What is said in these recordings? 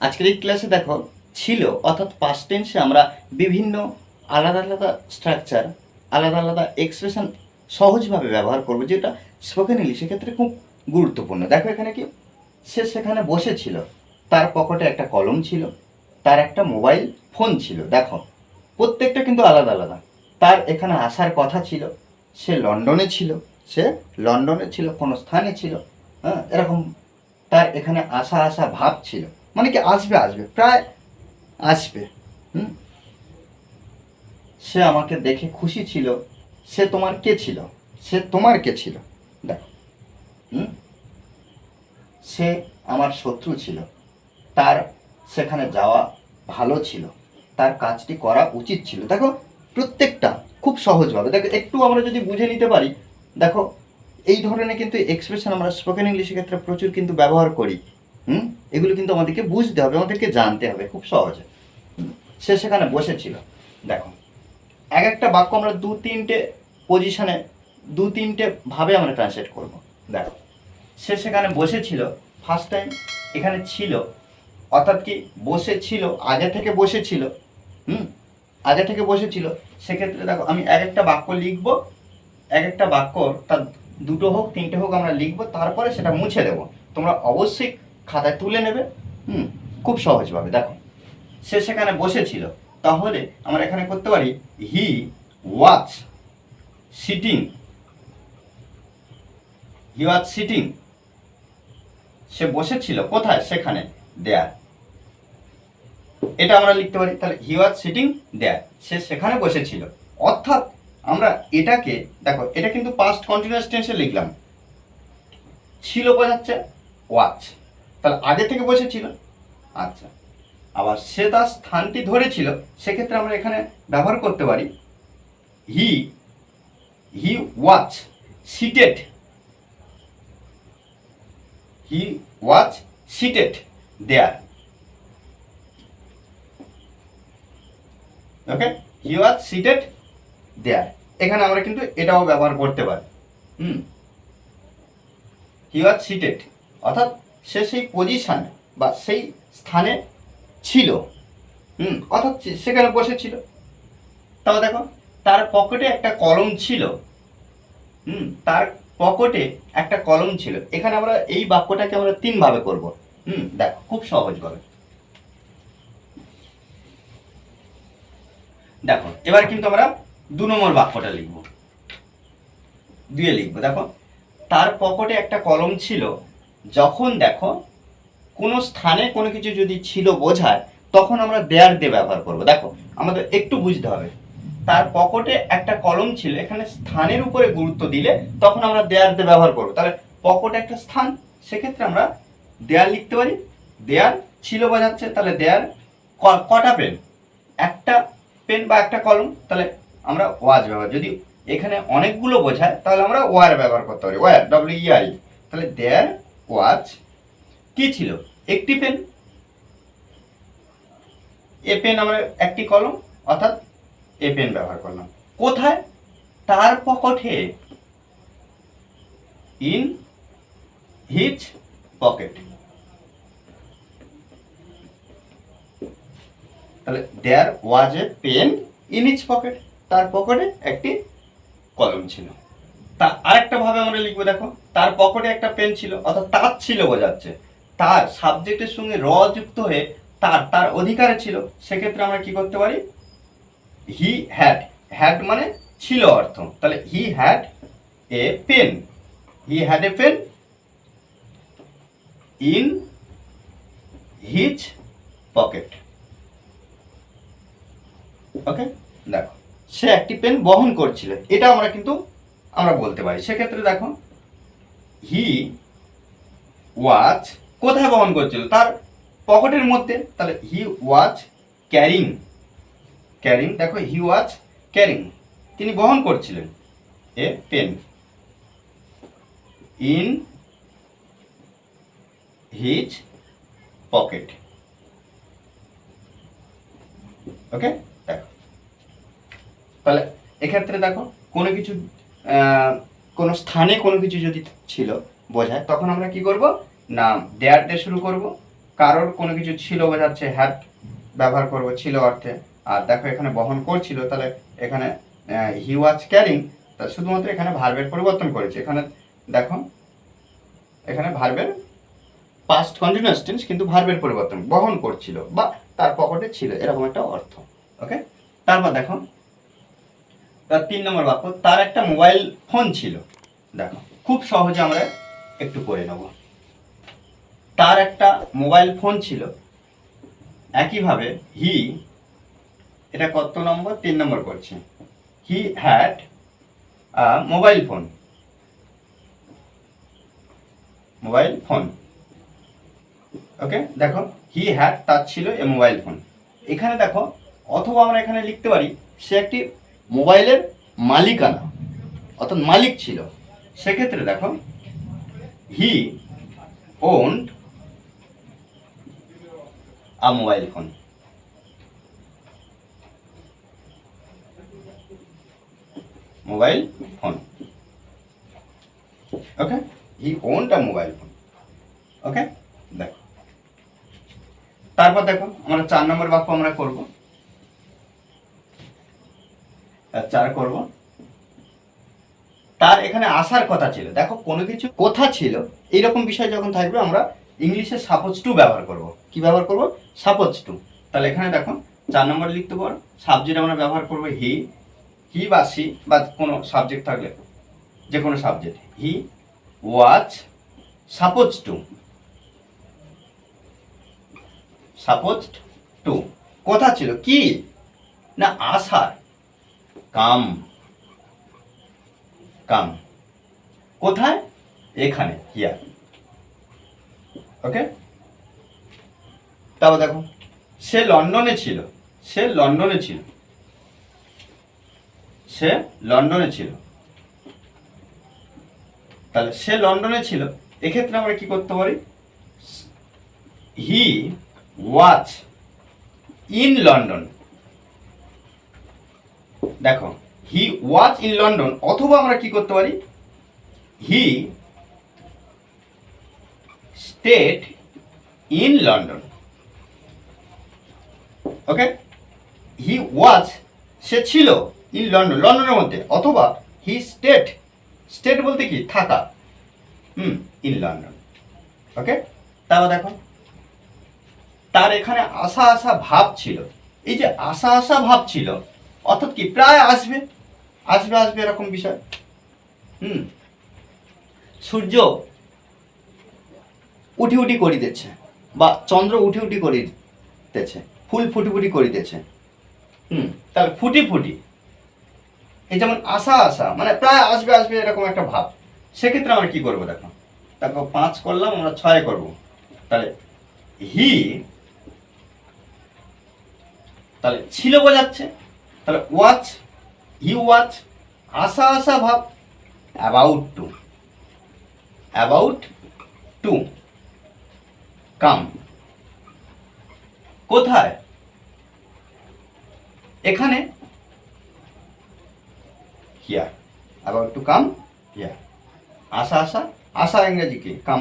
আজকের এই ক্লাসে দেখো, ছিল, অর্থাৎ পাস্ট টেন্সে আমরা বিভিন্ন আলাদা আলাদা স্ট্রাকচার আলাদা আলাদা এক্সপ্রেশন সহজভাবে ব্যবহার করব, যেটা স্পোকেন ইংলিশের ক্ষেত্রে খুব গুরুত্বপূর্ণ। দেখো এখানে কি? সে সেখানে বসেছিল, তার পকেটে একটা কলম ছিল, তার একটা মোবাইল ফোন ছিল, দেখো। প্রত্যেকটা কিন্তু আলাদা আলাদা। তার এখানে আসার কথা ছিল, সে লন্ডনে ছিল, সে লন্ডনে ছিল, কোনো স্থানে ছিল হ্যাঁ এরকম। তার এখানে আসা আসা ভাব ছিল। মানে কি আসবে আসবে, প্রায় আসবে, হুম? সে আমাকে দেখে খুশি ছিল, সে তোমার কে ছিল? সে তোমার কে ছিল? দেখো, হুম? সে আমার শত্রু ছিল, তার সেখানে যাওয়া ভালো ছিল, তার কাজটি করা উচিত ছিল। দেখো, প্রত্যেকটা খুব সহজভাবে। দেখো, একটু আমরা যদি বুঝে নিতে পারি, দেখো, এই ধরনের কিন্তু এক্সপ্রেশন আমরা স্পোকেন ইংলিশের ক্ষেত্রে প্রচুর কিন্তু ব্যবহার করি। এগুলো কিন্তু আমাদেরকে বুঝতে হবে, আমাদেরকে জানতে হবে খুব সহজে। সে সেখানে বসেছিল। দেখো, এক একটা বাক্য আমরা দু তিনটে পজিশনে দু তিনটে ভাবে আমরা ট্রান্সলেট করব। দেখো, সে সেখানে বসেছিল ফার্স্ট টাইম এখানে ছিল, অর্থাৎ কি বসেছিল, আগে থেকে বসেছিল, হুম? আগে থেকে বসেছিল, সেক্ষেত্রে দেখো, আমি এক একটা বাক্য লিখব, এক একটা বাক্য তার দুটো হোক, তিনটে হোক আমরা লিখব, তারপরে সেটা মুছে দেবো। তোমরা অবশ্যই খাতায় তুলে নেবে। হুম, খুব সহজভাবে, দেখো। সে সেখানে বসেছিল। তাহলে আমরা এখানে করতে পারি, he was sitting. He was sitting. সে বসেছিল কোথায়? সেখানে, দেয়ার। এটা আমরা লিখতে পারি, তাহলে হি ওয়াজ সিটিং, দেয়ার। সে সেখানে বসেছিল। অর্থাৎ আমরা এটাকে, দেখো, এটা কিন্তু পাস্ট কন্টিনিউয়াস টেন্সে লিখলাম। ছিল বোঝাচ্ছে ওয়াচ তাহলে আগে থেকে বসেছিল। আচ্ছা। আবার সে তার স্থানটি ধরেছিল, সেক্ষেত্রে আমরা এখানে ব্যবহার করতে পারি he he was seated he was seated there okay he was seated there এখানে আমরা কিন্তু এটাও ব্যবহার করতে পারি। হুম। হি ওয়াজ সিটেড অর্থাৎ সে সেই পজিশনে বা সেই স্থানে ছিল। হুম, অর্থাৎ সেখানে বসেছিল তাও দেখো, তার পকেটে একটা কলম ছিল। হুম, তার পকেটে একটা কলম ছিল। এখানে আমরা এই বাক্যটাকে আমরা তিন ভাবে করব। হুম, দেখো, খুব সহজ সহজভাবে দেখো, এবার কিন্তু আমরা দু নম্বর বাক্যটা লিখব। দুয়ে লিখব, দেখো। তার পকেটে একটা কলম ছিল। যখন দেখো কোনো স্থানে কোনো কিছু যদি ছিল বোঝায় তখন আমরা দেয়ার দিয়ে ব্যবহার করব। দেখো, আমাদের একটু বুঝতে হবে। তার পকেটে একটা কলম ছিল, এখানে স্থানের উপরে গুরুত্ব দিলে তখন আমরা দেয়ার দিয়ে ব্যবহার করব। তাহলে পকেটে একটা স্থান, সেক্ষেত্রে আমরা দেয়ার লিখতে পারি। দেয়ার ছিল বোঝাচ্ছে, তাহলে দেয়ার কটা পেন? একটা পেন বা একটা কলম, তাহলে আমরা ওয়াজ ব্যবহার যদি এখানে অনেকগুলো বোঝায়, তাহলে আমরা ওয়ার ব্যবহার করতে পারি। ওয়ার ডব্লিউ ইআর তাহলে দেয়ার ওয়াজ কি ছিল? একটি পেন। এ পেন আমরা একটি কলম, অর্থাৎ এ পেন ব্যবহার করলাম। কোথায়? তার পকেটে। In his pocket. তাহলে there was a pen, in his pocket. তার পকেটে একটি কলম ছিল। তা আরেকটা ভাবে আমরা লিখব, দেখো, তার পকেটে একটা পেন ছিল, অর্থাৎ তার ছিল বোঝাচ্ছে। তার সাবজেক্টের সঙ্গে র যুক্ত হয়ে তার তার অধিকারে ছিল, সেক্ষেত্রে আমরা কি করতে পারি? হি হ্যাড হ্যাড মানে ছিল অর্থ। তাহলে he had a pen he had a pen in his pocket okay দেখো, সে একটি পেন বহন করছিল। এটা আমরা কিন্তু আমরা বলতে পারি। সেক্ষেত্রে দেখো হি ওয়াচ কোথায় বহন করছিল? তার পকেটের মধ্যে, তাহলে হি ওয়াচ ক্যারিং ক্যারিং দেখো হি ওয়াচ ক্যারিং তিনি বহন করছিলেন a pen in his pocket okay দেখো। তাহলে এক্ষেত্রে দেখো, কোনো কিছু কোনো স্থানে কোনো কিছু যদি ছিল বোঝায়, তখন আমরা কি করব? না, দেয়ার দিয়ে শুরু করব। কারোর কোনো কিছু ছিল বোঝাচ্ছে হ্যাড ব্যবহার করব, ছিল অর্থে। আর দেখো, এখানে বহন করছিল, তাহলে এখানে হি ওয়াজ ক্যারিং তা শুধুমাত্র এখানে ভার্বের পরিবর্তন করেছে। এখানে দেখো, এখানে ভার্বের পাস্ট কন্টিনিউয়াস টেন্স কিন্তু ভার্বের পরিবর্তন, বহন করছিল, বা তার পকেটে ছিল, এরকম একটা অর্থ ওকে তারপর দেখো তার তিন নম্বর বাক্য, তার একটা মোবাইল ফোন ছিল। দেখো, খুব সহজে আমরা একটু করে নেব। তার একটা মোবাইল ফোন ছিল। একইভাবে হি এটা কত নম্বর? তিন নম্বর করছে he had mobile phone mobile phone. Okay, দেখো হি হ্যাড তার ছিল এ মোবাইল ফোন। এখানে দেখো, অথবা আমরা এখানে লিখতে পারি, সে একটি মোবাইলের মালিকানা, অর্থাৎ মালিক ছিল। সেক্ষেত্রে দেখো he owned a mobile phone mobile phone okay he owned a mobile phone okay দেখো। তারপর দেখো, আমরা চার নম্বর বাক্য আমরা করব আর চার করব। তার এখানে আসার কথা ছিল। দেখো, কোনো কিছু কথা ছিল, এইরকম বিষয় যখন থাকবে, আমরা ইংলিশে সাপোজ টু ব্যবহার করব। কি ব্যবহার করব? সাপোজ টু তাহলে এখানে দেখো, চার নম্বর লিখতে পারো। সাবজেক্ট আমরা ব্যবহার করব হি হি বা সি বা কোনো সাবজেক্ট থাকলে যে কোনো subject he was suppose to suppose to কথা ছিল কি? না, আসার। কাম। কাম। কোথায়? এখানে হিয়ার ওকে তারপর দেখো, সে লন্ডনে ছিল, সে লন্ডনে ছিল, সে লন্ডনে ছিল। তাহলে সে লন্ডনে ছিল, এক্ষেত্রে আমরা কি করতে পারি? হি ওয়াচ ইন লন্ডন দেখো হি ওয়াচ ইন লন্ডন অথবা আমরা কি করতে পারি? He stayed in London okay he was সে ছিল ইন লন্ডন লন্ডনের মধ্যে, অথবা হি স্টেট স্টেট বলতে কি? থাকা, হুম ইন লন্ডন ওকে তারপর দেখো, তার এখানে আশা আশা ভাব ছিল। এই যে আশা আশা ভাব ছিল অর্থাৎ কি, প্রায় আসবে। আসবে আসবে এরকম বিষয়। হুম। সূর্য উঠি উঠি করিতেছে বা চন্দ্র উঠি উঠি করিতেছে, ফুল ফুটি ফুটি করিতেছে। হুম, তাহলে ফুটি ফুটি। এই যেমন আশা আশা মানে প্রায় আসবে আসবে এরকম একটা ভাব। সেক্ষেত্রে আমরা কি করব দেখো? দেখো, পাঁচ করলাম, আমরা ছয় করব। তাহলে হি, তাহলে ছিল বোঝাচ্ছে। তাহলে ওয়াচ হি ওয়াচ আশা আশা ভাব about to about to come কোথায়? এখানে here about to come here আশা আশা আশা ইংরেজিকে কাম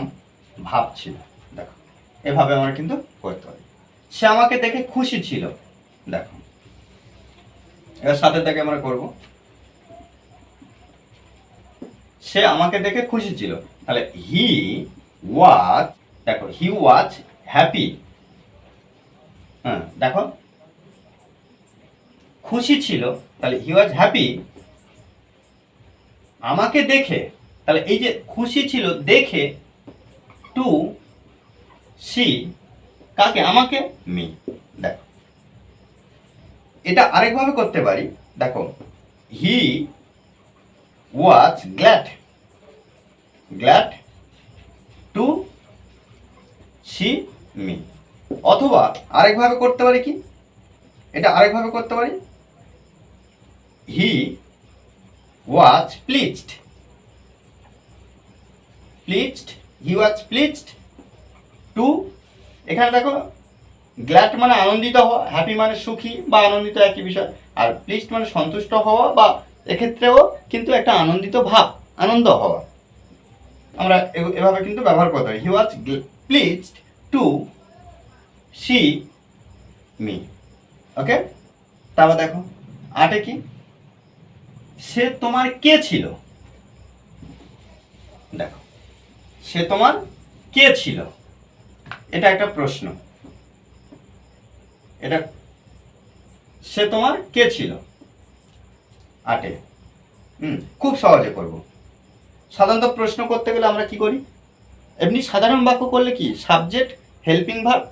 ভাব ছিল দেখো, এভাবে আমার কিন্তু করতে হবে সে আমাকে দেখে খুশি ছিল। দেখো সাথে আমরা করব। সে আমাকে দেখে খুশি ছিল। তাহলে হি ওয়াজ দেখো হি ওয়াজ হ্যাপি হ্যাঁ দেখো। খুশি ছিল, তাহলে হি ওয়াজ হ্যাপি আমাকে দেখে, তাহলে এই যে খুশি ছিল, দেখে টু সি কাকে? আমাকে? মি এটা আরেকভাবে করতে পারি। দেখো he was glad glad to see me অথবা আরেকভাবে করতে পারি কি? এটা আরেকভাবে করতে পারি। He was pleased pleased he was pleased to এখানে দেখো গ্ল্যাড মানে আনন্দিত হওয়া হ্যাপি মানে সুখী বা আনন্দিত একই বিষয়। আর প্লিজড মানে সন্তুষ্ট হওয়া বা এক্ষেত্রেও কিন্তু একটা আনন্দিত ভাব, আনন্দ হওয়া। আমরা এভাবে কিন্তু ব্যবহার করতে পারি। He was pleased to see me okay তারপর দেখো, আটে কি? সে তোমার কে ছিল? দেখো, সে তোমার কে ছিল? এটা একটা প্রশ্ন। এটা সে তোমার কে ছিল? আটে। হুম, খুব সহজে করব। সাধারণত প্রশ্ন করতে গেলে আমরা কি করি? এমনি সাধারণ বাক্য করলে কি? Subject helping verb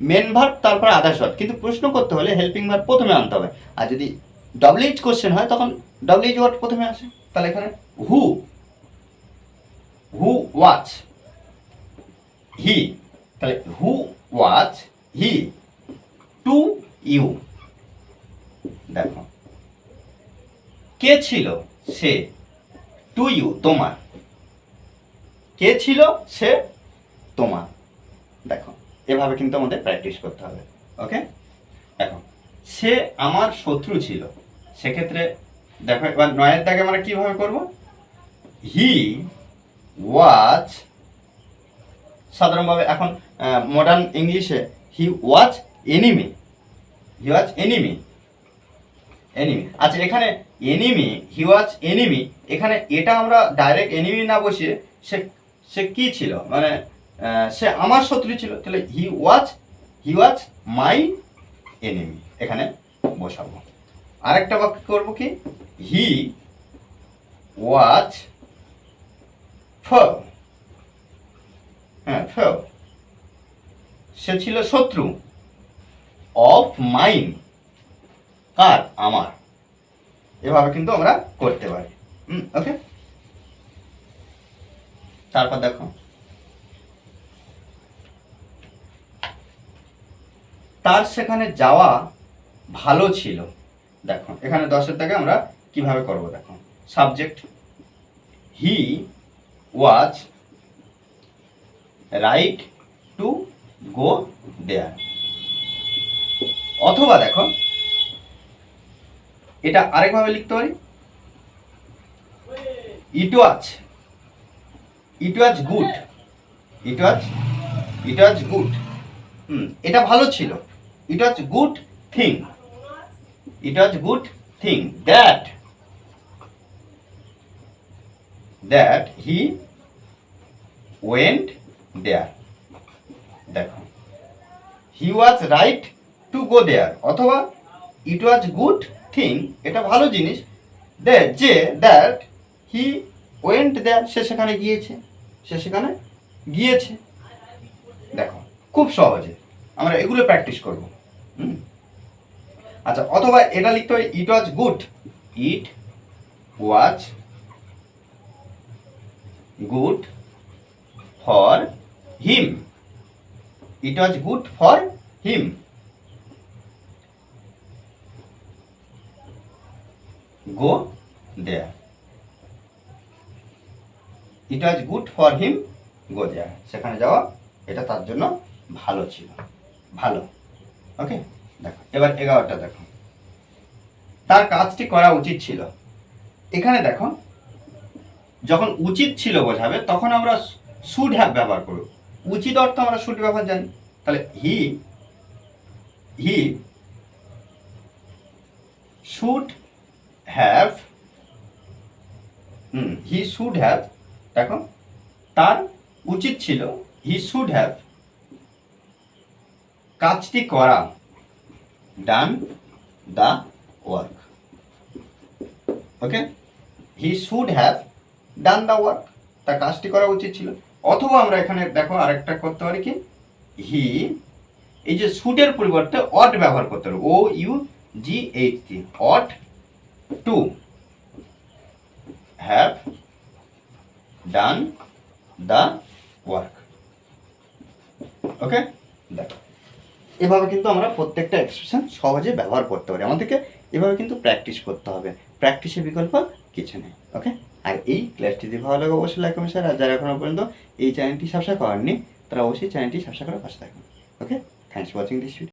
main verb তারপর আদার্স ভার্ব কিন্তু প্রশ্ন করতে হলে হেল্পিং ভার্ব প্রথমে আনতে হবে। আর যদি ডব্লিউএইচ কোশ্চেন হয়, তখন ডব্লিউএইচ ওয়ার্ড প্রথমে আসে। তাহলে এখানে হু হু ওয়াচ হি তাহলে who was he to you দেখো। কে ছিল সে? টু ইউ তোমার। কে ছিল সে? তোমার। দেখো, এভাবে কিন্তু আমাদের প্র্যাকটিস করতে হবে ওকে দেখো, সে আমার শত্রু ছিল। সেক্ষেত্রে দেখো, এবার নয়ের দাগে আমরা কীভাবে করব? হি ওয়াচ সাধারণভাবে এখন মডার্ন ইংলিশে he was enemy he was enemy enemy আচ্ছা এখানে এনিমি হি ওয়াচ এনিমি এখানে এটা আমরা ডাইরেক্ট এনিমি না বসিয়ে সে সে কি ছিল? মানে সে আমার শত্রু ছিল। তাহলে he was he was my enemy এখানে বসাবো। আরেকটা বাক্য করব কি? হি ওয়াচ ফ হ্যাঁ ফ সে ছিল শত্রু। অফ মাইন কার? আমার। এভাবে কিন্তু আমরা করতে পারি। হুম ওকে তারপর দেখো। তার সেখানে যাওয়া ভালো ছিল। দেখো, এখানে দশের থেকে আমরা কীভাবে করব দেখো। Subject he was right to go there অথবা দেখো, এটা আরেকভাবে লিখতে পারি। ইট ওয়াজ ইট was good, it was it was good, হুম, এটা ভালো ছিল। It was good thing, it was good thing, that that he went there. দেখো, he was right to go there অথবা ইট ওয়াজ গুড থিং এটা ভালো জিনিস দে যে দ্যাট হি ওয়েন্ট দেয়ার সে সেখানে গিয়েছে, সে সেখানে গিয়েছে। দেখো, খুব সহজে, আমরা এগুলো প্র্যাকটিস করব, হুম? আচ্ছা অথবা এটা লিখতে হয় it was good it was good for him it was good for him go there it was good for him go there সেখানে যাওয়া, এটা তার জন্য ভালো ছিল। ভালো। ওকে দেখো, এবার এগারোটা দেখো। তার কাজটি করা উচিত ছিল। এখানে দেখো, যখন উচিত ছিল বোঝাবে, তখন আমরা শুড হ্যাভ ব্যবহার করব। উচিত অর্থ আমরা শুড ব্যবহার জানি। তাহলে he he should have he should have দেখো, তার উচিত ছিল হি শুড হ্যাভ কাজটি করা done the work okay he should have done the work তার কাজটি করা উচিত ছিল। অথবা আমরা এখানে দেখো আরেকটা করতে পারি কি? হি এই যে শুডের পরিবর্তে অট ব্যবহার করতে পারব O U G H T ought to have done the work okay দেখো এভাবে কিন্তু আমরা প্রত্যেকটা এক্সপ্রেশন সহজে ব্যবহার করতে পারি। আমাদেরকে এভাবে কিন্তু প্র্যাকটিস করতে হবে। প্র্যাকটিসের বিকল্প কিছু নেই। ওকে আর এই ক্লাসটি যদি ভালো লাগে, অবশ্যই লাইক শেয়ার আর যারা এখনও পর্যন্ত এই চ্যানেলটি সাবস্ক্রাইব করেননি, তারা অবশ্যই চ্যানেলটি সাবস্ক্রাইব করে পাশে থাকবেন। Okay thanks for watching this video